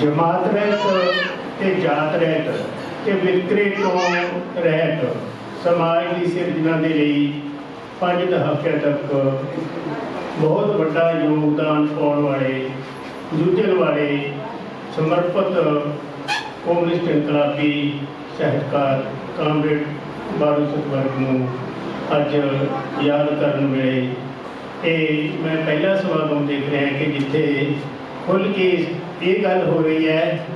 ਜਮਾਤ ਰਹਿਤ ਤੇ ਜਾਤ ਰਹਿਤ, ਤੇ ਵਿਤਕਰੇ ਤੋਂ ਰਹਿਤ। ਸਮਾਜ ਦੀ ਸਿਰਜਣਾ ਦੇ ਲਈ ਪੰਜ ਦਹਾਕਿਆਂ ਤੱਕ ਬਹੁਤ ਵੱਡਾ ਯੋਗਦਾਨ ਪਾਉਣ ਵਾਲੇ, ਜੂਝਣ ਵਾਲੇ ਸਮਰਪਿਤ ਕਮਿਊਨਿਸਟ ਇਨਕਲਾਬੀ ਸਾਹਿਤਕਾਰ ਕਾਮਰੇਡ ਬਾਰੂ ਸਤਵਰਗ ਨੂੰ ਅੱਜ ਯਾਦ ਕਰਨ ਵੇਲੇ ਇਹ ਮੈਂ ਪਹਿਲਾ ਸਵਾਲ ਸਮਾਗਮ ਦੇਖ ਰਿਹਾ ਕਿ ਜਿੱਥੇ ਖੁੱਲ ਕੇ ਇਹ ਗੱਲ ਹੋ ਰਹੀ ਹੈ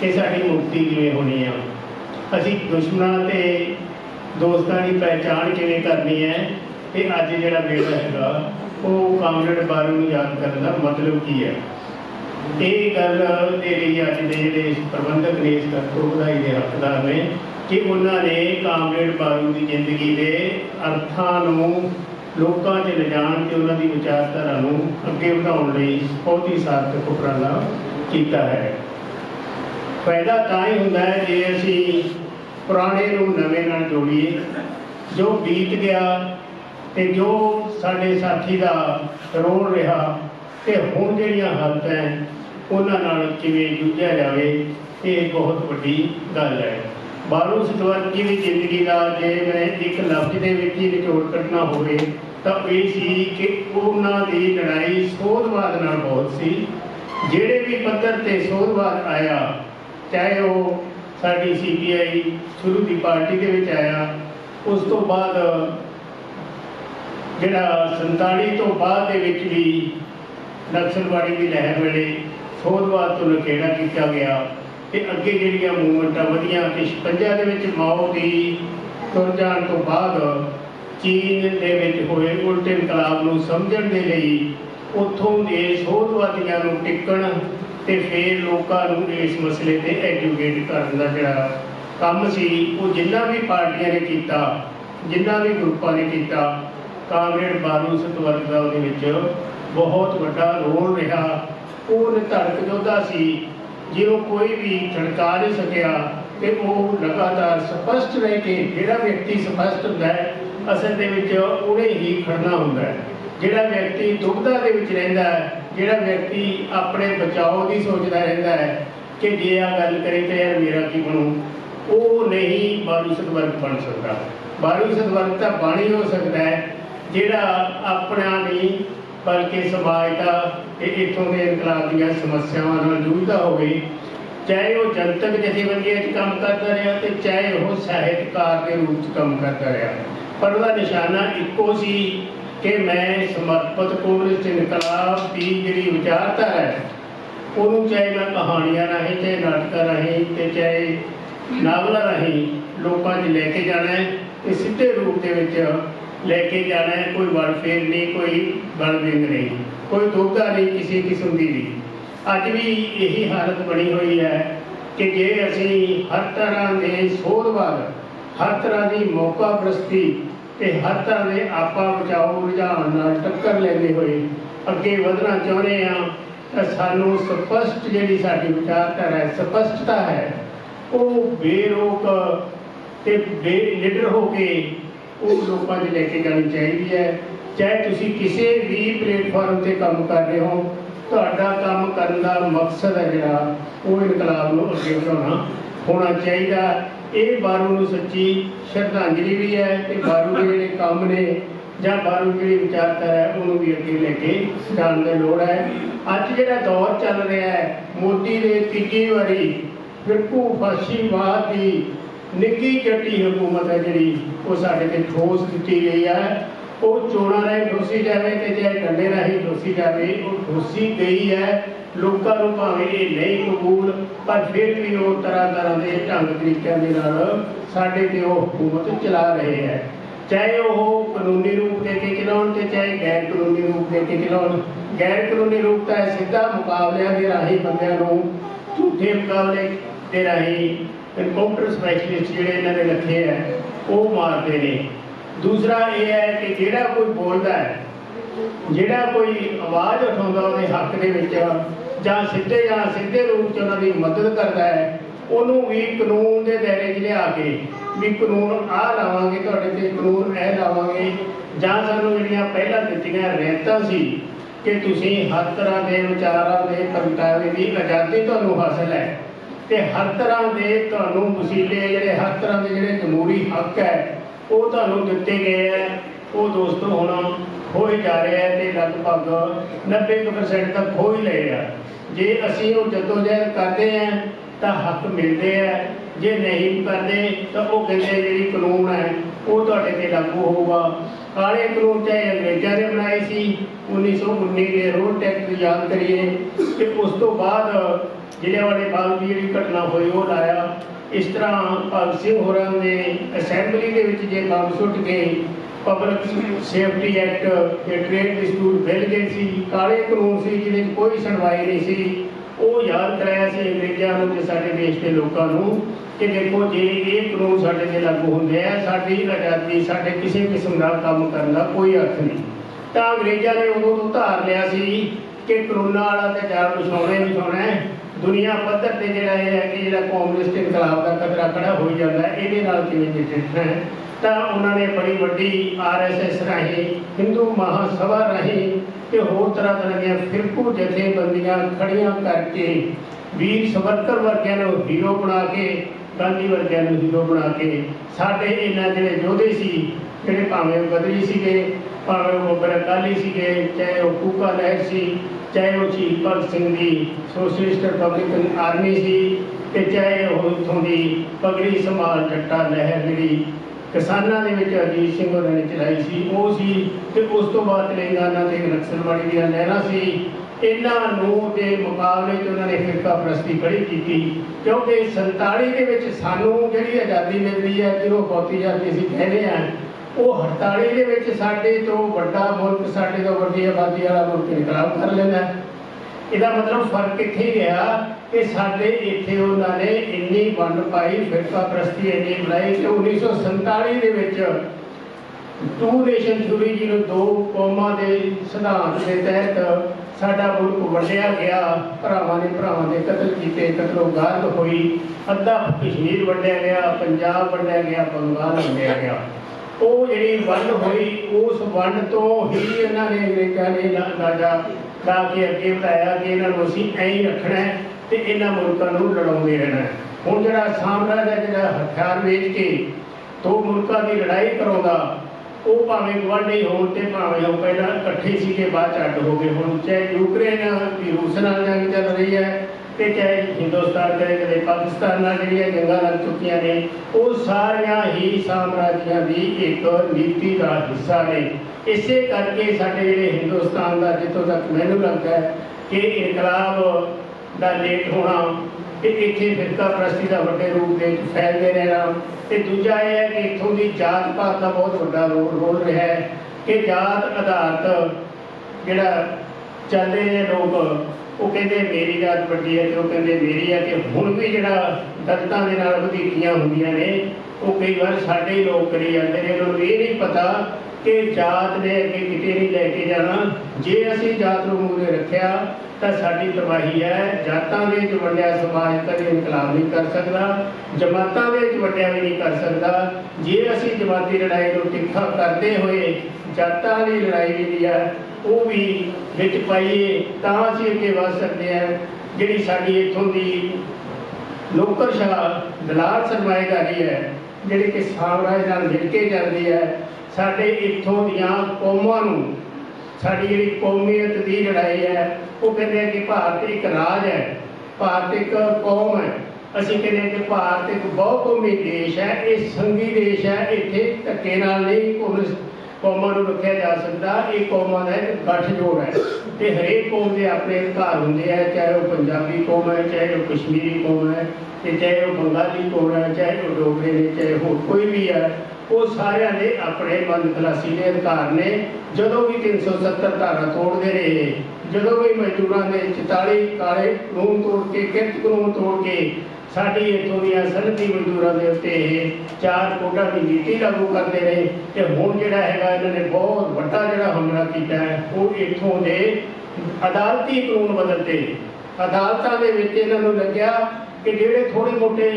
ਕਿ ਸਾਡੀ ਮੁਕਤੀ ਕਿਵੇਂ ਹੋਣੀ ਆ। ਅਸੀਂ ਦੁਸ਼ਮਣਾਂ ਤੇ ਦੋਸਤਾਂ ਦੀ ਪਹਿਚਾਣ ਕਿਵੇਂ ਕਰਨੀ ਹੈ ਤੇ ਅੱਜ ਜਿਹੜਾ ਮੇਲਾ ਹੈਗਾ, ਉਹ ਕਾਮਰੇਡ ਬਾਰੂ ਨੂੰ ਯਾਦ ਕਰਨ ਦਾ ਮਤਲਬ ਕੀ ਹੈ? ਇਹ ਗੱਲ ਦੇ ਲਈ ਅੱਜ ਦੇ ਜਿਹੜੇ ਪ੍ਰਬੰਧਕ ਨੇ ਇਸ ਤੋਂ ਵਧਾਈ ਦੇ ਹੱਕਦਾਰ ਨੇ ਕਿ ਉਹਨਾਂ ਨੇ ਕਾਮਰੇਡ ਬਾਰੂ ਦੀ ਜ਼ਿੰਦਗੀ ਦੇ ਅਰਥਾਂ ਨੂੰ ਲੋਕਾਂ 'ਚ ਲਿਜਾਣ ਤੇ ਉਹਨਾਂ ਦੀ ਵਿਚਾਰਧਾਰਾ ਨੂੰ ਅੱਗੇ ਵਧਾਉਣ ਲਈ ਬਹੁਤ ਹੀ ਸਾਰਥਕ ਉਪਰਾਲਾ ਕੀਤਾ ਹੈ। ਫਾਇਦਾ ਤਾਂ ਹੀ ਹੁੰਦਾ ਹੈ ਜੇ ਅਸੀਂ ਪੁਰਾਣੇ ਨੂੰ ਨਵੇਂ ਨਾਲ ਜੋੜੀਏ। ਜੋ ਬੀਤ ਗਿਆ ਤੇ ਜੋ ਸਾਡੇ ਸਾਥੀ ਦਾ ਰੋਲ ਰਿਹਾ ਤੇ ਹੁਣ ਜਿਹੜੀਆਂ ਹਾਲਤਾਂ ਹੈ, ਉਹਨਾਂ ਨਾਲ ਕਿਵੇਂ ਜੂਝਿਆ ਜਾਵੇ, ਇਹ ਬਹੁਤ ਵੱਡੀ ਗੱਲ ਹੈ। ਬਾਰੂ ਸਤਵਰਕੀ ਦੀ ਜ਼ਿੰਦਗੀ ਦਾ ਜੇ ਮੈਂ ਇੱਕ ਲਫ਼ਜ਼ ਦੇ ਵਿੱਚ ਹੀ ਨਿਚੋੜ ਕੱਢਣਾ ਹੋਵੇ, ਤਾਂ ਇਹ ਸੀ ਕਿ ਉਹਨਾਂ ਦੀ ਲੜਾਈ ਸੋਧਵਾਦ ਨਾਲ ਬਹੁਤ ਸੀ। ਜਿਹੜੇ ਵੀ ਪੱਧਰ ਤੇ ਸੋਧਵਾਦ ਆਇਆ, ਚਾਹੇ ਉਹ ਸਾਡੀ ਸੀਪੀਆਈ ਸ਼ੁਰੂ ਦੀ ਪਾਰਟੀ ਦੇ ਵਿੱਚ ਆਇਆ, ਉਸ ਤੋਂ ਬਾਅਦ ਜਿਹੜਾ 47 ਤੋਂ ਬਾਅਦ ਦੇ ਵਿੱਚ ਵੀ ਨਕਸਲਵਾੜੀ ਦੀ ਲਹਿਰ ਵੇਲੇ ਸੋਧਵਾਦ ਤੋਂ ਨਖੇੜਾ ਕੀਤਾ ਗਿਆ। ਤੇ ਅੱਗੇ ਜਿਹੜੀਆਂ ਮੂਵਮੈਂਟਾਂ ਵਧੀਆਂ ਤੇ 56 ਦੇ ਵਿੱਚ ਮਾਓ ਦੀ ਤੁਰ ਜਾਣ ਤੋਂ ਬਾਅਦ ਚੀਨ ਦੇ ਵਿੱਚ ਹੋਏ ਉਲਟੇ ਇਨਕਲਾਬ ਨੂੰ ਸਮਝਣ ਦੇ ਲਈ ਉੱਥੋਂ ਦੇ ਸੋਧਵਾਦੀਆਂ ਨੂੰ ਟਿਕਣ ਤੇ ਫਿਰ ਲੋਕਾਂ ਨੂੰ ਇਸ ਮਸਲੇ ਤੇ ਐਜੂਕੇਟ ਕਰਨ ਦਾ ਜਿਹੜਾ ਕੰਮ ਸੀ, ਉਹ ਜਿੰਨਾ ਵੀ ਪਾਰਟੀਆਂ ਨੇ ਕੀਤਾ, ਜਿੰਨਾ ਵੀ ਗਰੁੱਪਾਂ ਨੇ ਕੀਤਾ ਕਾਮਰੇਡ ਬਾਰੂ ਸਤਵਰਗ ਦਾ ਉਹਦੇ ਵਿੱਚ ਬਹੁਤ ਵੱਡਾ ਰੋਲ ਰਿਹਾ। ਉਹ ਨਿਧੜਕ ਯੋਧਾ ਸੀ। ਜੇ ਉਹ ਕੋਈ ਵੀ ਛੜਕਾ ਨਹੀਂ ਸਕਿਆ ਤੇ ਉਹ ਲਗਾਤਾਰ ਸਪਸ਼ਟ ਰਹਿ ਕੇ ਜਿਹੜਾ ਵਿਅਕਤੀ ਸਪਸ਼ਟ ਹੁੰਦਾ ਹੈ, ਅਸਲ ਦੇ ਵਿੱਚ ਉਹਨੇ ਹੀ ਖੜਨਾ ਹੁੰਦਾ ਹੈ। ਜਿਹੜਾ ਵਿਅਕਤੀ ਦੁਬਦਾ ਦੇ ਵਿੱਚ ਰਹਿੰਦਾ ਹੈ, ਜਿਹੜਾ ਵਿਅਕਤੀ ਆਪਣੇ ਬਚਾਓ ਦੀ ਸੋਚਦਾ ਰਹਿੰਦਾ ਹੈ ਕਿ ਜੇ ਆ ਗੱਲ ਕਰੇ ਤਾਂ ਯਾਰ ਮੇਰਾ ਕੀ ਬਣੂ? ਉਹ ਨਹੀਂ ਬਾਰੂ ਸਤਵਰਗ ਬਣ ਸਕਦਾ। ਬਾਰੂ ਸਤਵਰਗ ਤਾਂ ਬਣ ਹੀ ਹੋ ਸਕਦਾ ਹੈ। ਜਿਹੜਾ ਆਪਣਾ ਨਹੀਂ ਬਲਕਿ ਸਮਾਜ ਦਾ ਤੇ ਇੱਥੋਂ ਦੇ ਇਨਕਲਾਬ ਦੀਆਂ ਸਮੱਸਿਆਵਾਂ ਨਾਲ ਜੂਝਦਾ ਹੋਵੇ ਚਾਹੇ ਉਹ ਜਨਤਕ ਜਥੇਬੰਦੀਆਂ 'ਚ ਕੰਮ ਕਰਦਾ ਰਿਹਾ ਤੇ ਚਾਹੇ ਉਹ ਸਾਹਿਤਕਾਰ ਦੇ ਰੂਪ 'ਚ ਕੰਮ ਕਰਦਾ ਰਿਹਾ। ਪਰ ਉਹਦਾ ਨਿਸ਼ਾਨਾ ਇੱਕੋ ਸੀ ਕਿ ਮੈਂ ਸਮਰਪਿਤ ਕਮਿਊਨਿਸਟ ਇਨਕਲਾਬ ਦੀ ਜਿਹੜੀ ਵਿਚਾਰਧਾਰਾ ਹੈ, ਉਹਨੂੰ ਚਾਹੇ ਮੈਂ ਕਹਾਣੀਆਂ ਰਾਹੀਂ, ਚਾਹੇ ਨਾਟਕਾਂ ਰਾਹੀਂ, ਤੇ ਚਾਹੇ ਨਾਵਲਾਂ ਰਾਹੀਂ ਲੋਕਾਂ 'ਚ ਲੈ ਕੇ ਜਾਣਾ ਹੈ ਤੇ ਸਿੱਧੇ ਰੂਪ ਦੇ ਵਿੱਚ ਲੈ ਕੇ ਜਾਣਾ ਹੈ, ਕੋਈ ਵਰਫੇਰ ਨਹੀਂ, ਕੋਈ ਬਲਵਿੰਗ ਨਹੀਂ, ਕੋਈ ਦੁਬਦਾ ਨਹੀਂ ਕਿਸੇ ਕਿਸਮ ਦੀ ਵੀ। ਅੱਜ ਵੀ ਇਹੀ ਹਾਲਤ ਬਣੀ ਹੋਈ ਹੈ ਕਿ ਜੇ ਅਸੀਂ ਹਰ ਤਰ੍ਹਾਂ ਦੇ ਸੋਧਵਾਦ, ਹਰ ਤਰ੍ਹਾਂ ਦੀ ਮੌਕਾ ਪ੍ਰਸਤੀ ਤੇ ਹਰ ਤਰ੍ਹਾਂ ਦੇ ਆਪਾ ਬਚਾਓ, ਰੁਝਾਨ ਨਾਲ ਟੱਕਰ ਲੈਂਦੇ ਹੋਏ ਅੱਗੇ ਵਧਣਾ ਚਾਹੁੰਦੇ ਆ ਤਾਂ ਸਾਨੂੰ ਸਪਸ਼ਟ ਜਿਹੜੀ ਸਾਡੀ ਵਿਚਾਰਧਾਰਾ ਹੈ, ਸਪਸ਼ਟਤਾ ਹੈ। ਉਹ ਬੇਰੋਕ ਤੇ ਬੇਲਿਡਰ ਹੋ ਕੇ ਉਹ ਲੋਕਾਂ 'ਚ ਲੈ ਕੇ ਜਾਣੀ ਚਾਹੀਦੀ ਹੈ। ਚਾਹੇ ਤੁਸੀਂ ਕਿਸੇ ਵੀ ਪਲੇਟਫਾਰਮ ਤੇ ਕੰਮ ਕਰ ਰਹੇ ਹੋ, ਤੁਹਾਡਾ ਕੰਮ ਕਰਨ ਦਾ ਮਕਸਦ ਹੈ ਜਿਹੜਾ, ਉਹ ਇਨਕਲਾਬ ਨੂੰ ਅੱਗੇ ਵਧਾਉਣਾ ਹੋਣਾ ਚਾਹੀਦਾ। ਇਹ ਬਾਰੂ ਨੂੰ ਸੱਚੀ ਸ਼ਰਧਾਂਜਲੀ ਵੀ ਹੈ ਤੇ ਬਾਰੂ ਦੇ ਜਿਹੜੇ ਕੰਮ ਨੇ ਜਾਂ ਬਾਰੂ ਦੀ ਜਿਹੜੀ ਵਿਚਾਰਧਾਰਾ ਹੈ, ਉਹਨੂੰ ਵੀ ਅੱਗੇ ਲੈ ਕੇ ਜਾਣ ਦੀ ਲੋੜ ਹੈ। ਅੱਜ ਜਿਹੜਾ ਦੌਰ ਚੱਲ ਰਿਹਾ ਹੈ, ਮੋਦੀ ਦੇ ਤੀਜੀ ਵਾਰੀ ਫਿਰਕੂ ਫਾਸ਼ੀਵਾਦ ਦੀ ਨਿੱਕੀ ਚੱਟੀ ਹਕੂਮਤ ਹੈ ਜਿਹੜੀ ਉਹ ਸਾਡੇ ਤੇ ਠੋਸ ਦਿੱਤੀ ਗਈ ਹੈ। ਉਹ ਚੋਣਾਂ ਰਾਹੀਂ ਠੋਸੀ ਜਾਵੇ ਤੇ ਜੇ ਡੰਡੇ ਰਾਹੀਂ ਠੋਸੀ ਜਾਵੇ, ਉਹ ਠੋਸੀ ਗਈ ਹੈ। ਲੋਕਾਂ ਨੂੰ ਭਾਵੇਂ ਇਹ ਨਹੀਂ ਕਬੂਲ, ਪਰ ਫਿਰ ਵੀ ਉਹ ਤਰ੍ਹਾਂ ਤਰ੍ਹਾਂ ਦੇ ਢੰਗ ਤਰੀਕਿਆਂ ਦੇ ਨਾਲ ਸਾਡੇ ਤੇ ਉਹ ਹਕੂਮਤ ਚਲਾ ਰਹੇ ਹੈ। ਚਾਹੇ ਉਹ ਕਾਨੂੰਨੀ ਰੂਪ ਦੇ ਕੇ ਚਲਾਉਣ ਤੇ ਚਾਹੇ ਗੈਰ ਕਾਨੂੰਨੀ ਰੂਪ ਦੇ ਕੇ ਚਲਾਉਣ। ਗੈਰ ਕਾਨੂੰਨੀ ਰੂਪ ਤਾਂ ਹੈ ਸਿੱਧਾ ਮੁਕਾਬਲਿਆਂ ਦੇ ਰਾਹੀਂ ਬੰਦਿਆਂ ਨੂੰ ਝੂਠੇ ਮੁਕਾਬਲੇ ਦੇ ਰਾਹੀਂ ਕੰਪਿਊਟਰ ਸਪੈਸ਼ਲਿਸਟ ਜਿਹੜੇ ਇਹਨਾਂ ਦੇ ਰੱਖੇ ਹੈ, ਉਹ ਮਾਰਦੇ ਨੇ। ਦੂਸਰਾ ਇਹ ਹੈ ਕਿ ਜਿਹੜਾ ਕੋਈ ਬੋਲਦਾ ਹੈ, ਜਿਹੜਾ ਕੋਈ ਆਵਾਜ਼ ਉਠਾਉਂਦਾ ਉਹਦੇ ਹੱਕ ਦੇ ਵਿੱਚ ਜਾਂ ਸਿੱਧੇ ਜਾਂ ਸਿੱਧੇ ਰੂਪ 'ਚ ਉਹਨਾਂ ਦੀ ਮਦਦ ਕਰਦਾ ਹੈ, ਉਹਨੂੰ ਵੀ ਕਾਨੂੰਨ ਦੇ ਦਾਇਰੇ 'ਚ ਲਿਆ ਕੇ ਵੀ ਕਾਨੂੰਨ ਆਹ ਲਾਵਾਂਗੇ, ਤੁਹਾਡੇ ਤੇ ਕਾਨੂੰਨ ਇਹ ਲਾਵਾਂਗੇ। ਜਾਂ ਸਾਨੂੰ ਜਿਹੜੀਆਂ ਪਹਿਲਾਂ ਦਿੱਤੀਆਂ ਰਹਿਤਾਂ ਸੀ ਕਿ ਤੁਸੀਂ ਹਰ ਤਰ੍ਹਾਂ ਦੇ ਵਿਚਾਰਾਂ ਦੇ ਪ੍ਰਗਟਾਵੇ ਦੀ ਆਜ਼ਾਦੀ ਤੁਹਾਨੂੰ ਹਾਸਲ ਹੈ। ਤੇ ਹਰ ਤਰ੍ਹਾਂ ਦੇ ਤੁਹਾਨੂੰ ਵਸੀਲੇ ਜਿਹੜੇ, ਹਰ ਤਰ੍ਹਾਂ ਦੇ ਜਿਹੜੇ ਜਮਹੂਰੀ ਹੱਕ ਹੈ, ਉਹ ਤੁਹਾਨੂੰ ਦਿੱਤੇ ਗਏ ਹੈ। ਉਹ ਦੋਸਤੋ, ਹੁਣ ਹੋਏ ਜਾ ਰਹੇ ਹੈ ਤੇ ਲਗਭਗ 90% ਤੱਕ ਹੋ ਹੀ ਲਏ ਆ। ਜੇ ਅਸੀਂ ਉਹ ਜਦੋਜਹਿਦ ਕਰਦੇ ਹਾਂ, ਤਾਂ ਹੱਕ ਮਿਲਦੇ ਆ ਜੇ ਨਹੀਂ ਕਰਦੇ, ਤਾਂ ਉਹ ਕਹਿੰਦੇ ਜਿਹੜੀ ਕਾਨੂੰਨ ਹੈ, ਉਹ ਤੁਹਾਡੇ ਤੇ ਲਾਗੂ ਹੋਊਗਾ। ਕਾਲੇ ਕਾਨੂੰਨ ਚਾਹੇ ਅੰਗਰੇਜ਼ਾਂ ਨੇ ਬਣਾਏ ਸੀ 1919 ਦੇ ਰੋਡ ਟੈਕਸ ਯਾਦ ਕਰੀਏ, ਤੇ ਉਸ ਤੋਂ ਬਾਅਦ ਜ਼ਿਲ੍ਹਿਆਂਵਾਲੇ ਬਾਗ ਦੀ ਜਿਹੜੀ ਘਟਨਾ ਹੋਈ ਉਹ ਲਾਇਆ। ਇਸ ਤਰ੍ਹਾਂ ਭਗਤ ਸਿੰਘ ਹੋਰਾਂ ਨੇ ਅਸੈਂਬਲੀ ਦੇ ਵਿੱਚ ਜੇ ਕੰਮ ਸੁੱਟ ਕੇ ਪਬਲਿਕ ਸੇਫਟੀ ਐਕਟ ਤੇ ਟ੍ਰੇਡ ਡਿਸਪਿਊਟ ਬਿੱਲ ਗਏ ਸੀ, ਕਾਲੇ ਕਾਨੂੰਨ ਸੀ, ਜਿਹਦੇ ਵਿੱਚ ਕੋਈ ਸੁਣਵਾਈ ਨਹੀਂ ਸੀ। ਉਹ ਯਾਦ ਕਰਾਇਆ ਸੀ ਅੰਗਰੇਜ਼ਾਂ ਨੂੰ ਤੇ ਸਾਡੇ ਦੇਸ਼ ਦੇ ਲੋਕਾਂ ਨੂੰ ਕਿ ਦੇਖੋ ਜੇ ਇਹ ਕਾਨੂੰਨ ਸਾਡੇ ਤੇ ਲਾਗੂ ਹੁੰਦੇ ਆ, ਸਾਡੀ ਆਜ਼ਾਦੀ ਸਾਡੇ ਕਿਸੇ ਕਿਸਮ ਦਾ ਕੰਮ ਕਰਨ ਦਾ ਕੋਈ ਅਰਥ ਨਹੀਂ। ਤਾਂ ਅੰਗਰੇਜ਼ਾਂ ਨੇ ਉਦੋਂ ਤੋਂ ਧਾਰ ਲਿਆ ਸੀ ਕਿ ਕਰੋਨਾ ਵਾਲਾ ਤੇ ਜਾਲ ਵਿਛਾਉਣੇ ਵਿਛਾਉਣਾ ਹੈ ਦੁਨੀਆ ਪੱਧਰ ਤੇ ਜਿਹੜਾ ਇਹ ਹੈ ਕਿ ਜਿਹੜਾ ਕਮਿਊਨਿਸਟ ਇਨਕਲਾਬ ਦਾ ਖਤਰਾ ਖੜਾ ਹੋਈ ਜਾਂਦਾ ਇਹਦੇ ਨਾਲ ਕਿਵੇਂ ਨਜਿੱਠਣਾ ਹੈ? ਤਾਂ ਉਹਨਾਂ ਨੇ ਬੜੀ ਵੱਡੀ ਆਰਐਸਐਸ ਰਾਹੀਂ, ਹਿੰਦੂ ਮਹਾਸਭਾ ਰਾਹੀਂ ਤੇ ਹੋਰ ਤਰ੍ਹਾਂ ਤਰ੍ਹਾਂ ਦੀਆਂ ਫਿਰਕੂ ਜਥੇਬੰਦੀਆਂ ਖੜੀਆਂ ਕਰਕੇ ਵੀਰ ਸਵਰਕਰ ਵਰਗਿਆਂ ਨੂੰ ਹੀਰੋ ਬਣਾ ਕੇ, ਗਾਂਧੀ ਵਰਗਿਆਂ ਨੂੰ ਹੀਰੋ ਬਣਾ ਕੇ ਸਾਡੇ ਇਹਨਾਂ ਜਿਹੜੇ ਯੋਧੇ ਸੀ ਜਿਹੜੇ ਭਾਵੇਂ ਉਹ ਗਦਰੀ ਸੀਗੇ, ਭਾਵੇਂ ਉਹ ਬਰਕਾਲੀ ਸੀਗੇ, ਚਾਹੇ ਉਹ ਕੂਕਾ ਲਹਿਰ ਸੀ, ਚਾਹੇ ਉਹ ਸ਼ਹੀਦ ਭਗਤ ਸਿੰਘ ਦੀ ਸੋਸ਼ਲਿਸਟ ਰਿਪਬਲਿਕਨ ਆਰਮੀ ਸੀ ਤੇ ਚਾਹੇ ਉਹ ਉੱਥੋਂ ਦੀ ਪਗੜੀ ਸੰਭਾਲ ਜੱਟਾ ਲਹਿਰ ਜਿਹੜੀ ਕਿਸਾਨਾਂ ਦੇ ਵਿੱਚ ਅਜੀਤ ਸਿੰਘ ਹੋਰਾਂ ਨੇ ਚਲਾਈ ਸੀ, ਉਹ ਸੀ ਤੇ ਉਸ ਤੋਂ ਬਾਅਦ ਤੇਲੰਗਾਨਾ ਦੇ ਨਕਸਲਵਾੜੀ ਦੀਆਂ ਲਹਿਰਾਂ ਸੀ। ਇਹਨਾਂ ਨੂੰ ਦੇ ਮੁਕਾਬਲੇ 'ਚ ਉਹਨਾਂ ਨੇ ਫਿਰਕਾ ਪ੍ਰਸਤੀ ਖੜੀ ਕੀਤੀ, ਕਿਉਂਕਿ 47 ਦੇ ਵਿੱਚ ਸਾਨੂੰ ਜਿਹੜੀ ਆਜ਼ਾਦੀ ਮਿਲਦੀ ਹੈ, ਜਿਹਨੂੰ ਬਹੁਤੀ ਆਜ਼ਾਦੀ ਅਸੀਂ ਕਹਿੰਦੇ ਆ ਉਹ 48 ਦੇ ਵਿੱਚ ਸਾਡੇ ਤੋਂ ਵੱਡਾ ਮੁਲਕ, ਸਾਡੇ ਤੋਂ ਵੱਡੀ ਆਬਾਦੀ ਵਾਲਾ ਮੁਲਕ ਇਨਕਲਾਬ ਕਰ ਲੈਂਦਾ ਇਹਦਾ ਮਤਲਬ ਫ਼ਰਕ ਇੱਥੇ ਹੀ ਰਿਹਾ ਕਿ ਸਾਡੇ ਇੱਥੇ ਉਹਨਾਂ ਨੇ ਇੰਨੀ ਵੰਡ ਪਾਈ ਫਿਰਕਾ ਪ੍ਰਸਤੀ ਇੰਨੀ ਬਣਾਈ ਕਿ 1947 ਦੇ ਵਿੱਚ ਟੂ ਨੇਸ਼ਨ ਥਿਊਰੀ ਜਿਹਨੂੰ ਦੋ ਕੌਮਾਂ ਦੇ ਸਿਧਾਂਤ ਦੇ ਤਹਿਤ ਸਾਡਾ ਮੁਲਕ ਵੰਡਿਆ ਗਿਆ, ਭਰਾਵਾਂ ਨੇ ਭਰਾਵਾਂ ਦੇ ਕਤਲ ਕੀਤੇ ਕਤਲੋ ਗਾਰਦ ਹੋਈ, ਅੱਧਾ ਕਸ਼ਮੀਰ ਵੰਡਿਆ ਗਿਆ, ਪੰਜਾਬ ਵੰਡਿਆ ਗਿਆ, ਬੰਗਾਲ ਵੰਡਿਆ ਗਿਆ। ਉਹ ਜਿਹੜੀ ਵੰਡ ਹੋਈ, ਉਸ ਵੰਡ ਤੋਂ ਹੀ ਇਹਨਾਂ ਨੇ ਅੰਗਰੇਜ਼ਾਂ ਨੇ ਅੰਦਾਜ਼ਾ ਲਾ ਕੇ ਅੱਗੇ ਵਧਾਇਆ ਕਿ ਇਹਨਾਂ ਨੂੰ ਅਸੀਂ ਐਂ ਹੀ ਰੱਖਣਾ ਹੈ ਤੇ ਇਹਨਾਂ ਮੁਲਕਾਂ ਨੂੰ ਲੜਾਉਂਦੇ ਰਹਿਣਾ ਹੈ। ਹੁਣ ਜਿਹੜਾ ਸਾਮਰਾਜ ਹੈ ਜਿਹੜਾ ਹਥਿਆਰ ਵੇਚ ਕੇ ਦੋ ਮੁਲਕਾਂ ਦੀ ਲੜਾਈ ਕਰਾਉਂਦਾ, ਉਹ ਭਾਵੇਂ ਗਵਾਂਢੀ ਹੋਣ ਤੇ ਭਾਵੇਂ ਉਹ ਪਹਿਲਾਂ ਇਕੱਠੇ ਸੀਗੇ, ਬਾਅਦ ਚ ਅੱਡ ਹੋ ਗਏ ਹੁਣ ਚਾਹੇ ਯੂਕਰੇਨ ਦੀ ਰੂਸ ਨਾਲ ਜੰਗ ਚੱਲ ਰਹੀ ਹੈ ਤੇ ਚਾਹੇ ਹਿੰਦੁਸਤਾਨ ਕਦੇ ਕਦੇ ਪਾਕਿਸਤਾਨ ਨਾਲ ਜਿਹੜੀਆਂ ਜੰਗਾਂ ਲੱਗ ਚੁੱਕੀਆਂ ਨੇ, ਉਹ ਸਾਰੀਆਂ ਹੀ ਸਾਮਰਾਜੀਆਂ ਦੀ ਇੱਕ ਨੀਤੀ ਦਾ ਹਿੱਸਾ ਨੇ। ਇਸੇ ਕਰਕੇ ਸਾਡੇ ਜਿਹੜੇ ਹਿੰਦੁਸਤਾਨ ਦਾ ਜਿੱਥੋਂ ਤੱਕ ਮੈਨੂੰ ਲੱਗਦਾ ਹੈ ਕਿ ਇਨਕਲਾਬ ਦਾ ਲੇਟ ਹੋਣਾ ਤੇ ਇੱਥੇ ਫਿਰਕਾ ਪ੍ਰਸਤੀ ਦਾ ਵੱਡੇ ਰੂਪ ਦੇ ਵਿੱਚ ਫੈਲਦੇ ਰਹਿਣਾ। ਤੇ ਦੂਜਾ ਇਹ ਹੈ ਕਿ ਇੱਥੋਂ ਦੀ ਜਾਤ ਪਾਤ ਦਾ ਬਹੁਤ ਵੱਡਾ ਰੋਲ ਰੋਲ ਰਿਹਾ ਹੈ ਕਿ ਜਾਤ ਆਧਾਰਿਤ ਜਿਹੜਾ ਚੱਲਦੇ ਨੇ ਲੋਕ। ਉਹ ਕਹਿੰਦੇ, ਮੇਰੀ ਜਾਤ ਵੱਡੀ ਹੈ। ਤੇ ਉਹ ਕਹਿੰਦੇ, ਮੇਰੀ ਹੈ। ਤੇ ਹੁਣ ਵੀ ਜਿਹੜਾ ਦਲਤਾਂ ਦੇ ਨਾਲ ਵਧੀਕੀਆਂ ਹੁੰਦੀਆਂ ਨੇ, ਉਹ ਕਈ ਵਾਰ ਸਾਡੇ ਹੀ ਲੋਕ ਕਰੀ ਜਾਂਦੇ ਨੇ। ਉਹਨਾਂ ਨੂੰ ਇਹ ਨਹੀਂ ਪਤਾ ਕਿ ਜਾਤ ਨੇ ਅੱਗੇ ਕਿਤੇ ਨਹੀਂ ਲੈ ਕੇ ਜਾਣਾ। ਜੇ ਅਸੀਂ ਜਾਤ ਨੂੰ ਮੂਰੇ ਰੱਖਿਆ, ਤਾਂ ਸਾਡੀ ਤਬਾਹੀ ਹੈ। ਜਾਤਾਂ ਦੇ ਵਿੱਚ ਵੰਡਿਆ ਸਮਾਜ ਕਦੇ ਇਨਕਲਾਬ ਨਹੀਂ ਕਰ ਸਕਦਾ। ਜਮਾਤਾਂ ਦੇ ਵਿੱਚ ਵੰਡਿਆ ਵੀ ਨਹੀਂ ਕਰ ਸਕਦਾ। ਜੇ ਅਸੀਂ ਜਮਾਤੀ ਲੜਾਈ ਨੂੰ ਤਿੱਖਾ ਕਰਦੇ ਹੋਏ, ਜਾਤਾਂ ਦੀ ਲੜਾਈ ਜਿਹੜੀ ਹੈ ਉਹ ਵੀ ਵਿੱਚ ਪਾਈਏ, ਤਾਂ ਅਸੀਂ ਅੱਗੇ ਵਧ ਸਕਦੇ ਹਾਂ। ਜਿਹੜੀ ਸਾਡੀ ਇੱਥੋਂ ਦੀ ਨੌਕਰਸ਼ਾਹ ਦਲਾਲ ਸਰਮਾਏਦਾਰੀ ਹੈ, ਜਿਹੜੀ ਕਿ ਸਾਮਰਾਜ ਨਾਲ ਮਿਲ ਕੇ ਚੱਲਦੀ ਹੈ, ਸਾਡੇ ਇੱਥੋਂ ਦੀਆਂ ਕੌਮਾਂ ਨੂੰ, ਸਾਡੀ ਜਿਹੜੀ ਕੌਮੀਅਤ ਦੀ ਲੜਾਈ ਹੈ, ਉਹ ਕਹਿੰਦੇ ਆ ਕਿ ਭਾਰਤ ਇੱਕ ਰਾਜ ਹੈ, ਭਾਰਤ ਇੱਕ ਕੌਮ ਹੈ। ਅਸੀਂ ਕਹਿੰਦੇ ਹਾਂ ਕਿ ਭਾਰਤ ਇੱਕ ਬਹੁ ਕੌਮੀ ਦੇਸ਼ ਹੈ, ਇਹ ਸੰਘੀ ਦੇਸ਼ ਹੈ, ਇੱਥੇ ਧੱਕੇ ਨਾਲ ਨਹੀਂ ਕੋਮਿਸ ਕੌਮਾਂ ਨੂੰ ਰੱਖਿਆ ਜਾ ਸਕਦਾ, ਇਹ ਕੌਮਾਂ ਦਾ ਇੱਕ ਗੱਠਜੋੜ ਹੈ ਤੇ ਹਰੇਕ ਕੌਮ ਦੇ ਆਪਣੇ ਅਧਿਕਾਰ ਹੁੰਦੇ ਆ, ਚਾਹੇ ਉਹ ਪੰਜਾਬੀ ਕੌਮ ਹੈ, ਚਾਹੇ ਉਹ ਕਸ਼ਮੀਰੀ ਕੌਮ ਹੈ, ਤੇ ਚਾਹੇ ਉਹ ਬੰਗਾਲੀ ਕੌਮ ਹੈ, ਚਾਹੇ ਉਹ ਡੋਗਰੇ ਨੇ, ਚਾਹੇ ਹੋਰ ਕੋਈ ਵੀ ਹੈ, ਉਹ ਸਾਰਿਆਂ ਦੇ ਆਪਣੇ ਮਨ ਖਲਾਸੀ ਦੇ ਅਧਿਕਾਰ ਨੇ। ਜਦੋਂ ਵੀ 370 ਧਾਰਾ ਤੋੜਦੇ ਰਹੇ, ਜਦੋਂ ਵੀ ਮਜ਼ਦੂਰਾਂ ਦੇ 44 ਕਾਲੇ ਕਾਨੂੰਨ ਤੋੜ ਕੇ, ਕਿਰਤ ਕਾਨੂੰਨ ਤੋੜ ਕੇ ਸਾਡੀ ਇੱਥੋਂ ਦੀਆਂ ਸਨਅਤੀ ਮਜ਼ਦੂਰਾਂ ਦੇ ਉੱਤੇ ਇਹ ਚਾਰ ਕੋਟਾਂ ਦੀ ਨੀਤੀ ਲਾਗੂ ਕਰਦੇ ਰਹੇ ਤੇ ਹੁਣ ਜਿਹੜਾ ਹੈਗਾ ਇਹਨਾਂ ਨੇ ਬਹੁਤ ਵੱਡਾ ਜਿਹੜਾ ਹਮਲਾ ਕੀਤਾ ਹੈ, ਉਹ ਇੱਥੋਂ ਦੇ ਅਦਾਲਤੀ ਕਾਨੂੰਨ ਬਦਲਤੇ ਅਦਾਲਤਾਂ ਦੇ ਵਿੱਚ ਇਹਨਾਂ ਨੂੰ ਲੱਗਿਆ ਕਿ ਜਿਹੜੇ ਥੋੜੇ ਮੋਟੇ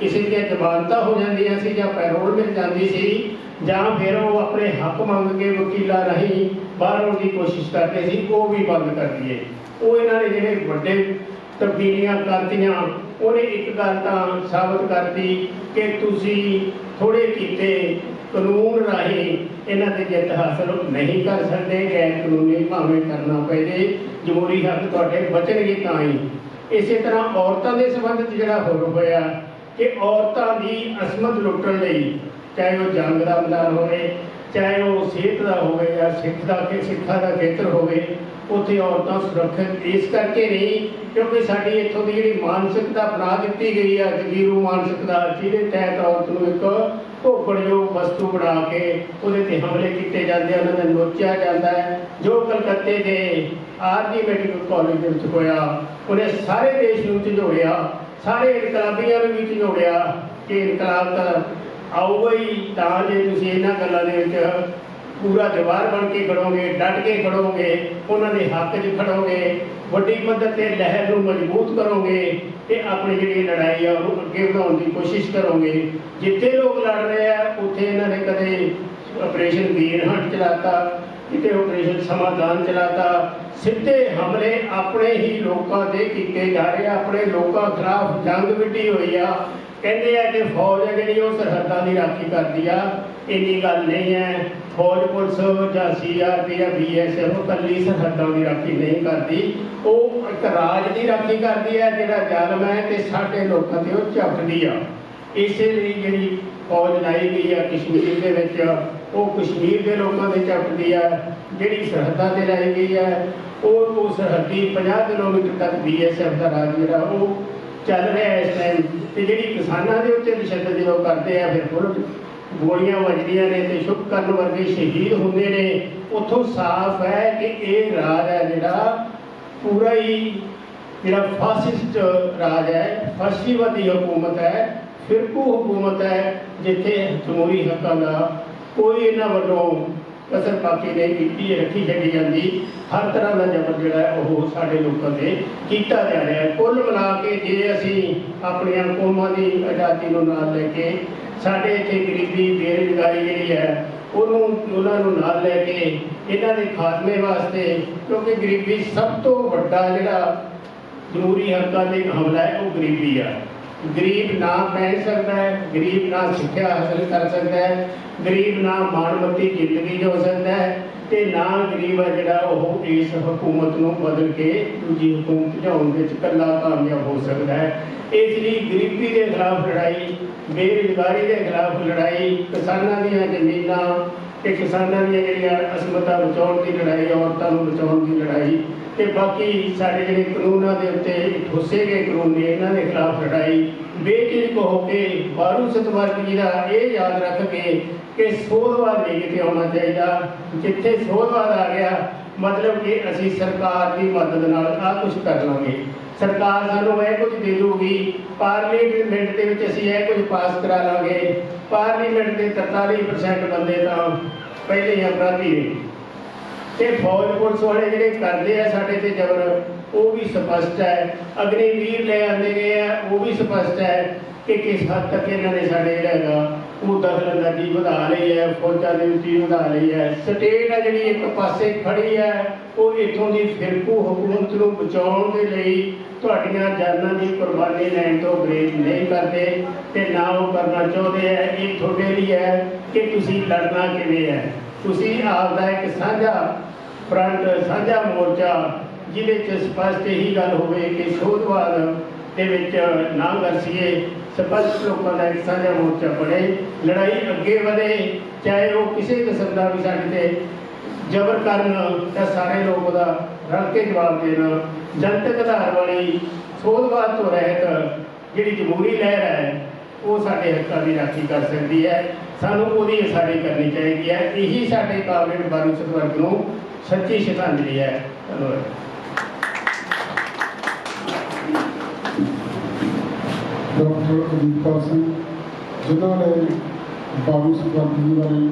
ਕਿਸੇ ਦੀਆਂ ਜ਼ਮਾਨਤਾਂ ਹੋ ਜਾਂਦੀਆਂ ਸੀ ਜਾਂ ਪੈਰੋਲ ਮਿਲ ਜਾਂਦੀ ਸੀ ਜਾਂ ਫਿਰ ਉਹ ਆਪਣੇ ਹੱਕ ਮੰਗ ਕੇ ਵਕੀਲਾਂ ਰਾਹੀਂ ਬਾਹਰ ਆਉਣ ਦੀ ਕੋਸ਼ਿਸ਼ ਕਰਦੇ ਸੀ, ਉਹ ਵੀ ਬੰਦ ਕਰ ਦਈਏ। ਉਹ ਇਹਨਾਂ ਨੇ ਜਿਹੜੇ ਵੱਡੇ ਤਬਦੀਲੀਆਂ ਕਰਤੀਆਂ ਉਹਨੇ ਇੱਕ ਗੱਲ ਤਾਂ ਸਾਬਤ ਕਰਤੀ ਕਿ ਤੁਸੀਂ ਥੋੜੇ ਕੀਤੇ ਕਾਨੂੰਨ ਰਾਹੀਂ ਇਹਨਾਂ ਦੇ ਜਿੱਤ ਹਾਸਲ ਨਹੀਂ ਕਰ ਸਕਦੇ, ਗੈਰ ਕਾਨੂੰਨੀ ਭਾਵੇਂ ਕਰਨਾ ਪਏ ਜੇ ਜਮਹੂਰੀ ਹੱਕ ਤੁਹਾਡੇ ਬਚਣਗੇ ਤਾਂ ਹੀ। ਇਸੇ ਤਰ੍ਹਾਂ ਔਰਤਾਂ ਦੇ ਸੰਬੰਧ 'ਚ ਜਿਹੜਾ ਹੋਰ ਹੋਇਆ ਕਿ ਔਰਤਾਂ ਦੀ ਅਸਮਤ ਲੁੱਟਣ ਲਈ ਚਾਹੇ ਉਹ ਜੰਗ ਦਾ ਮੈਦਾਨ ਹੋਵੇ, ਚਾਹੇ ਉਹ ਸਿਹਤ ਦਾ ਹੋਵੇ ਜਾਂ ਸਿੱਖ ਦਾ ਕਿ ਸਿੱਖਾ ਦਾ ਖੇਤਰ ਹੋਵੇ ਉੱਥੇ ਔਰਤਾਂ ਸੁਰੱਖਿਅਤ ਇਸ ਕਰਕੇ ਨਹੀਂ ਕਿਉਂਕਿ ਸਾਡੀ ਇੱਥੋਂ ਦੀ ਜਿਹੜੀ ਮਾਨਸਿਕਤਾ ਬਣਾ ਦਿੱਤੀ ਗਈ ਹੈ ਜਗੀਰੂ ਮਾਨਸਿਕਤਾ ਜਿਹਦੇ ਤਹਿਤ ਔਰਤ ਨੂੰ ਇੱਕ ਭੋਗਣਯੋਗ ਵਸਤੂ ਬਣਾ ਕੇ ਉਹਦੇ ਤੇ ਹਮਲੇ ਕੀਤੇ ਜਾਂਦੇ ਆ, ਉਹਨਾਂ ਦਾ ਨੋਚਿਆ ਜਾਂਦਾ ਹੈ। ਜੋ ਕਲਕੱਤੇ ਦੇ ਆਰਜੀ ਮੈਡੀਕਲ ਕਾਲਜ ਦੇ ਵਿੱਚ ਹੋਇਆ ਉਹਨੇ ਸਾਰੇ ਦੇਸ਼ ਨੂੰ ਝੰਜੋੜਿਆ ਸਾਰੇ ਇਨਕਲਾਬੀਆਂ ਨੂੰ ਵੀ ਝੰਜੋੜਿਆ ਕਿ ਇਨਕਲਾਬ ਤਾਂ ਆਊਗਾ ਹੀ ਤਾਂ ਜੇ ਤੁਸੀਂ ਇਹਨਾਂ ਗੱਲਾਂ ਦੇ ਵਿੱਚ ਪੂਰਾ ਦੀਵਾਰ ਬਣ ਕੇ ਖੜੋਗੇ, ਡਟ ਕੇ ਖੜੋਗੇ, ਉਹਨਾਂ ਦੇ ਹੱਕ 'ਚ ਖੜੋਗੇ, ਵੱਡੀ ਪੱਧਰ ਤੇ ਲਹਿਰ ਨੂੰ ਮਜ਼ਬੂਤ ਕਰੋਗੇ ਤੇ ਆਪਣੀ ਜਿਹੜੀ ਲੜਾਈ ਆ ਉਹਨੂੰ ਅੱਗੇ ਵਧਾਉਣ ਦੀ ਕੋਸ਼ਿਸ਼ ਕਰੋਗੇ। ਜਿੱਥੇ ਲੋਕ ਲੜ ਰਹੇ ਆ, ਉੱਥੇ ਇਹਨਾਂ ਨੇ ਕਦੇ ਆਪਰੇਸ਼ਨ ਵੀਰ ਹੰਟ ਚਲਾਤਾ, ਕਿਤੇ ਆਪਰੇਸ਼ਨ ਸਮਾਧਾਨ ਚਲਾਤਾ। ਸਿੱਧੇ ਹਮਲੇ ਆਪਣੇ ਹੀ ਲੋਕਾਂ ਦੇ ਕੀਤੇ ਜਾ ਰਹੇ ਆ, ਆਪਣੇ ਲੋਕਾਂ ਖਿਲਾਫ ਜੰਗ ਵਿੱਢੀ ਹੋਈ ਆ। ਕਹਿੰਦੇ ਆ ਕਿ ਫੌਜ ਹੈ ਜਿਹੜੀ, ਉਹ ਸਰਹੱਦਾਂ ਦੀ ਰਾਖੀ ਕਰਦੀ ਆ। ਇੰਨੀ ਗੱਲ ਨਹੀਂ ਹੈ। ਫੌਜ ਪੁਲਿਸ ਜਾਂ ਸੀਆਰਪੀ ਜਾਂ ਬੀਐਸਐਫ ਕੱਲੀ ਸਰਹੱਦਾਂ ਦੀ ਰਾਖੀ ਨਹੀਂ ਕਰਦੀ, ਉਹ ਇੱਕ ਰਾਜ ਦੀ ਰਾਖੀ ਕਰਦੀ ਹੈ, ਜਿਹੜਾ ਜ਼ਾਲਮ ਹੈ ਤੇ ਸਾਡੇ ਲੋਕਾਂ ਤੇ ਉਹ ਝਪਦੀ ਆ। ਇਸੇ ਲਈ ਜਿਹੜੀ ਫੌਜ ਲਾਈ ਗਈ ਆ ਕਸ਼ਮੀਰ ਦੇ ਵਿੱਚ, ਉਹ ਕਸ਼ਮੀਰ ਦੇ ਲੋਕਾਂ ਦੇ ਝਪਦੀ ਆ। ਜਿਹੜੀ ਸਰਹੱਦਾਂ ਤੇ ਲਾਈ ਗਈ ਹੈ ਉਹ ਉਹ ਸਰਹੱਦੀ 50 ਕਿਲੋਮੀਟਰ ਤੱਕ ਬੀਐਸਐਫ ਦਾ ਰਾਜ ਜਿਹੜਾ, ਉਹ ਚੱਲ ਰਿਹਾ ਇਸ ਟਾਈਮ ਤੇ ਜਿਹੜੀ ਕਿਸਾਨਾਂ ਦੇ ਉੱਤੇ ਤਸ਼ੱਦਦ ਜਦੋਂ ਕਰਦੇ ਆ, ਫਿਰ ਪੁਲਿਸ ਗੋਲੀਆਂ ਵੱਜਦੀਆਂ ਨੇ ਤੇ ਸ਼ੁਭ ਕਰਨ ਵਰਗੇ ਸ਼ਹੀਦ ਹੁੰਦੇ ਨੇ। ਉੱਥੋਂ ਸਾਫ਼ ਹੈ ਕਿ ਇਹ ਰਾਜ ਹੈ ਜਿਹੜਾ ਪੂਰਾ ਹੀ ਜਿਹੜਾ ਫਾਸਿਸਟ ਰਾਜ ਹੈ ਫਾਸ਼ੀਵਾਦੀ ਹਕੂਮਤ ਹੈ, ਫਿਰਕੂ ਹਕੂਮਤ ਹੈ, ਜਿੱਥੇ ਜਮਹੂਰੀ ਹੱਕਾਂ ਦਾ ਕੋਈ ਇਹਨਾਂ ਵੱਲੋਂ ਕਸਰ ਬਾਕੀ ਨਹੀਂ ਕੀਤੀ ਰੱਖੀ ਛੱਡੀ ਜਾਂਦੀ। ਹਰ ਤਰ੍ਹਾਂ ਦਾ ਜ਼ਬਰ ਜਿਹੜਾ ਉਹ ਸਾਡੇ ਲੋਕਾਂ ਤੇ ਕੀਤਾ ਜਾ ਰਿਹਾ ਹੈ। ਕੁੱਲ ਮਿਲਾ ਕੇ ਜੇ ਅਸੀਂ ਆਪਣੀਆਂ ਕੌਮਾਂ ਦੀ ਆਜ਼ਾਦੀ ਨੂੰ ਨਾਲ ਲੈ ਕੇ ਸਾਡੇ ਇੱਥੇ ਗਰੀਬੀ ਬੇਰੁਜ਼ਗਾਰੀ ਜਿਹੜੀ ਹੈ, ਉਹਨੂੰ, ਉਹਨਾਂ ਨੂੰ ਨਾਲ ਲੈ ਕੇ ਇਹਨਾਂ ਦੇ ਖਾਤਮੇ ਵਾਸਤੇ, ਕਿਉਂਕਿ ਗਰੀਬੀ ਸਭ ਤੋਂ ਵੱਡਾ ਜਿਹੜਾ ਜ਼ਰੂਰੀ ਹੱਕਾਂ ਦੇ ਹਮਲਾ ਹੈ, ਉਹ ਗਰੀਬੀ ਆ। ਗਰੀਬ ਨਾ ਪਹਿਨ ਸਕਦਾ ਹੈ, ਗਰੀਬ ਨਾ ਸਿੱਖਿਆ ਹਾਸਲ ਕਰ ਸਕਦਾ ਹੈ, ਗਰੀਬ ਨਾ ਮਾਣਮੱਤੀ ਜ਼ਿੰਦਗੀ ਜੋ ਸਕਦਾ ਹੈ, ਤੇ ਨਾ ਗਰੀਬ ਆ ਜਿਹੜਾ ਉਹ ਇਸ ਹਕੂਮਤ ਨੂੰ ਬਦਲ ਕੇ ਦੂਜੀ ਹਕੂਮਤ ਲਿਆਉਣ ਵਿੱਚ ਇਕੱਲਾ ਕਾਮਯਾਬ ਹੋ ਸਕਦਾ ਹੈ। ਇਸ ਲਈ ਗਰੀਬੀ ਦੇ ਖਿਲਾਫ ਲੜਾਈ ਬੇਰੁਜ਼ਗਾਰੀ ਦੇ ਖਿਲਾਫ ਲੜਾਈ ਕਿਸਾਨਾਂ ਦੀਆਂ ਜ਼ਮੀਨਾਂ ਤੇ ਕਿਸਾਨਾਂ ਦੀਆਂ ਜਿਹੜੀਆਂ ਅਸਮਤਾਂ ਬਚਾਉਣ ਦੀ ਲੜਾਈ, ਔਰਤਾਂ ਨੂੰ ਬਚਾਉਣ ਦੀ ਲੜਾਈ ਤੇ ਬਾਕੀ ਸਾਡੇ ਜਿਹੜੇ ਕਾਨੂੰਨਾਂ ਦੇ ਉੱਤੇ ਠੋਸੇ ਗਏ ਕਾਨੂੰਨ ਨੇ, ਇਹਨਾਂ ਦੇ ਖਿਲਾਫ ਲੜਾਈ। ਬੇਝਿਜਕ ਹੋ ਕੇ ਬਾਰੂ ਸਤਵਰਗ ਜੀ ਦਾ ਇਹ ਯਾਦ ਰੱਖ ਕੇ ਕਿ ਸੋਧਵਾਦ ਨਹੀਂ ਕਿਤੇ ਆਉਣਾ ਚਾਹੀਦਾ। ਜਿੱਥੇ ਸੋਧਵਾਦ ਆ ਗਿਆ, ਮਤਲਬ ਕਿ ਅਸੀਂ ਸਰਕਾਰ ਦੀ ਮਦਦ ਨਾਲ ਆ ਕੁਝ ਕਰ ਲਾਂਗੇ। ਸਰਕਾਰ ਸਾਨੂੰ ਇਹ ਕੁਝ ਦੇ ਦੂਗੀ ਪਾਰਲੀਮੈਂਟ ਦੇ ਵਿੱਚ ਅਸੀਂ ਇਹ ਕੁਝ ਪਾਸ ਕਰਾ ਲਾਂਗੇ। ਪਾਰਲੀਮੈਂਟ ਦੇ 43% ਬੰਦੇ ਤਾਂ ਪਹਿਲੇ ਹੀ ਅਪਰਾਧੀ ਨੇ। ਤੇ ਫੌਜ ਪੁਲਿਸ ਵਾਲੇ ਜਿਹੜੇ ਕਰਦੇ ਆ ਸਾਡੇ ਤੇ ਜ਼ਬਰ, ਉਹ ਵੀ ਸਪਸ਼ਟ ਹੈ। ਅਗਨੀਵੀਰ ਲੈ ਆਂਦੇ ਗਏ ਆ, ਉਹ ਵੀ ਸਪਸ਼ਟ ਹੈ ਕਿ ਕਿਸ ਹੱਦ ਤੱਕ ਇਹਨਾਂ ਨੇ ਸਾਡੇ ਜਿਹੜਾ ਹੈਗਾ, ਉਹ ਦਖਲਅੰਦਾਜ਼ੀ ਵਧਾ ਲਈ ਹੈ, ਫੌਜਾਂ ਦੇ ਵਿੱਚ ਵਧਾ ਲਈ ਹੈ। ਸਟੇਟ ਹੈ ਜਿਹੜੀ ਇੱਕ ਪਾਸੇ ਖੜੀ ਹੈ, ਉਹ ਇਥੋਂ ਦੀ ਫਿਰਕੂ ਹਕੂਮਤ ਨੂੰ ਬਚਾਉਣ ਦੇ ਲਈ ਤੁਹਾਡੀਆਂ ਜਾਨਾਂ ਦੀ ਕੁਰਬਾਨੀ ਲੈਣ ਤੋਂ ਗਰੇਜ ਨਹੀਂ ਕਰਦੇ ਤੇ ਨਾ ਉਹ ਕਰਨਾ ਚਾਹੁੰਦੇ ਹੈ ਇਹ ਤੁਹਾਡੇ ਲਈ ਹੈ ਕਿ ਤੁਸੀਂ ਲੜਨਾ ਕਿਵੇਂ ਹੈ? ਤੁਸੀਂ ਆਪਦਾ ਇੱਕ ਸਾਂਝਾ ਫਰੰਟ, ਸਾਂਝਾ ਮੋਰਚਾ, ਜਿਹਦੇ ਚ ਸਪਸ਼ਟ ਇਹੀ ਗੱਲ ਹੋਵੇ ਕਿ ਸੋਧਵਾਦ ਦੇ ਵਿੱਚ ਨਾ ਗਰਸੀਏ ਸਪਸ਼ਟ ਲੋਕਾਂ ਦਾ ਇੱਕ ਸਾਂਝਾ ਮੋਰਚਾ ਬਣੇ, ਲੜਾਈ ਅੱਗੇ ਵਧੇ, ਚਾਹੇ ਉਹ ਕਿਸੇ ਕਿਸਮ ਦਾ ਵੀ ਸਾਡੇ ਤੇ ਜ਼ਬਰ ਕਰਨ ਤਾਂ ਸਾਰੇ ਲੋਕ ਉਹਦਾ ਰਲ ਕੇ ਜਵਾਬ ਦੇਣ ਜਨਤਕ ਆਧਾਰ ਵਾਲੀ ਸੋਧਵਾਦ ਤੋਂ ਰਹਿਤ ਜਿਹੜੀ ਜਮਹੂਰੀ ਲਹਿਰ ਹੈ, ਉਹ ਸਾਡੇ ਹੱਕਾਂ ਦੀ ਰਾਖੀ ਕਰ ਸਕਦੀ ਹੈ। ਸਾਨੂੰ ਉਹਦੀ ਉਸਾਰੀ ਕਰਨੀ ਚਾਹੀਦੀ ਹੈ। ਇਹੀ ਸਾਡੇ ਕਾਬਲੇ ਬਾਰੂ ਸਤਵਰਗ ਨੂੰ ਸੱਚੀ ਸ਼ਰਧਾਂਜਲੀ ਹੈ। ਧੰਨਵਾਦ। ਡਾਕਟਰ ਅਦੀਪਾ ਸਿੰਘ, ਜਿਨ੍ਹਾਂ ਨੇ ਬਾਬੂ ਸੁਖਵੰਤ ਜੀ ਬਾਰੇ